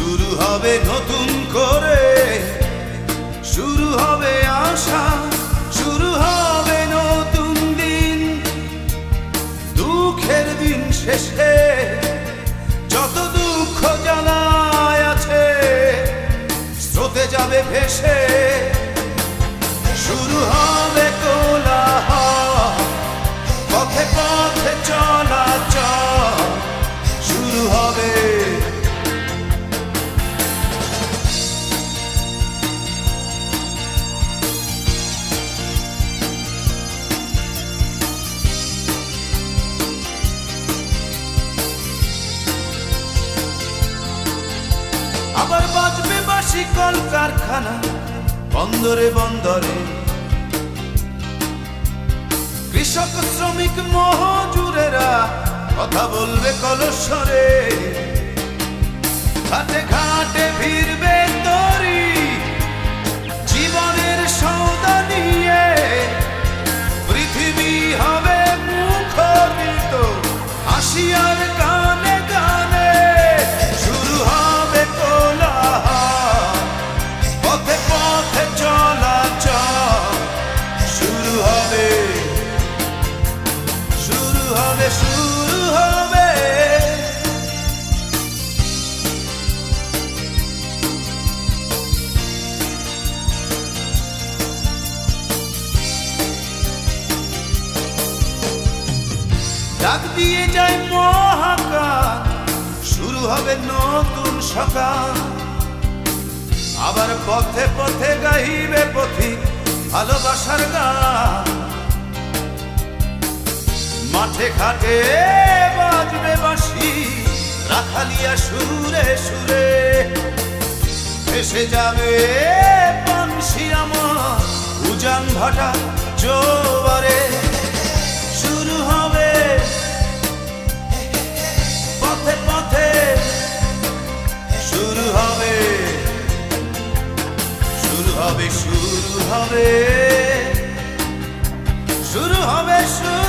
শুরু হবে নতুন করে। শুরু হবে আশা, শুরু হবে নতুন দিন। দুঃখের দিন শেষে যত দুঃখ জানায় আছে, স্রোতে যাবে ভেসে। শুরু হবে কোলাহল, পথে পথে আবার বাজবে বাসি কল কারখানা বন্দরে বন্দরে। কৃষক, শ্রমিক, মহজুরেরা কথা বলবে কলস্বরে ঘাটে ঘাটে ভিড়বে হবে শুরু হবে? ডাক দিয়ে যায় মহাকাল, শুরু হবে নতুন সকাল। আবার পথে পথে গাইবে পথিক ভালোবাসার গান। মাঠে ঘাটে বাজবে বাঁশি, রাখালিয়া সুরে সুরে। এসে যাবে পানসি আমার, উজান ভাটা জোয়ারে। শুরু হবে পথে পথে। শুরু হবে শুরু হবে শুরু হবে। শুরু হবে, শুরু